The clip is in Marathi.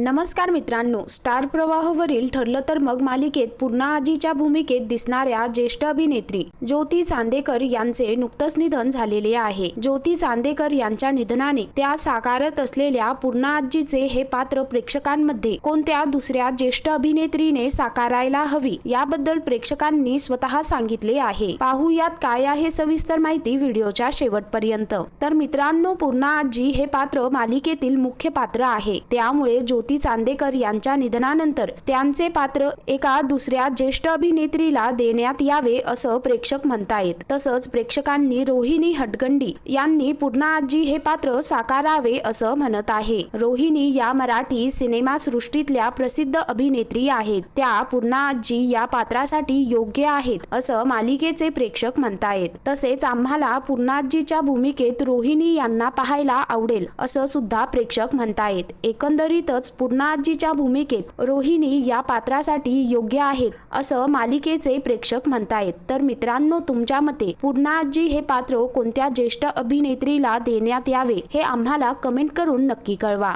नमस्कार मित्रांनो स्टार प्रवाहवरील ठरलं तर मग मालिकेत पूर्णा आजीच्या भूमिकेत दिसणाऱ्या ज्येष्ठ अभिनेत्री ज्योती चांदेकर यांचे नुकतंच निधन झालेले आहे. ज्योती चांदेकर यांच्या निधनाने त्या साकारत असलेल्या पूर्णा आजीचे हे पात्र प्रेक्षकांमध्ये कोणत्या दुसऱ्या ज्येष्ठ अभिनेत्रीने साकारायला हवी याबद्दल प्रेक्षकांनी स्वतः सांगितले आहे. पाहूयात काय आहे सविस्तर माहिती व्हिडिओच्या शेवटपर्यंत. तर मित्रांनो पूर्णा आजी हे पात्र मालिकेतील मुख्य पात्र आहे. त्यामुळे ज्योती चांदेकर यांच्या निधनानंतर त्यांचे पात्र एका दुसऱ्या ज्येष्ठ अभिनेत्रीला देण्यात यावे असं प्रेक्षक म्हणतायत. तसंच प्रेक्षकांनी रोहिणी हटगंडी यांनी पूर्णा आजी हे पात्र साकारावे असं म्हणत आहे. रोहिणी या मराठी सिनेमा सृष्टीतल्या प्रसिद्ध अभिनेत्री आहेत. त्या पूर्णा आजी या पात्रासाठी योग्य आहेत असं मालिकेचे प्रेक्षक म्हणतायत. तसेच आम्हाला पूर्णाजीच्या भूमिकेत रोहिणी यांना पाहायला आवडेल असं सुद्धा प्रेक्षक म्हणतायत. एकंदरीतच पूर्णाजीच्या भूमिकेत रोहिणी या पात्रासाठी योग्य आहेत असं मालिकेचे प्रेक्षक म्हणतायत. तर मित्रांनो तुमच्या मते पूर्णाजी हे पात्र कोणत्या ज्येष्ठ अभिनेत्रीला देण्यात यावे हे आम्हाला कमेंट करून नक्की कळवा.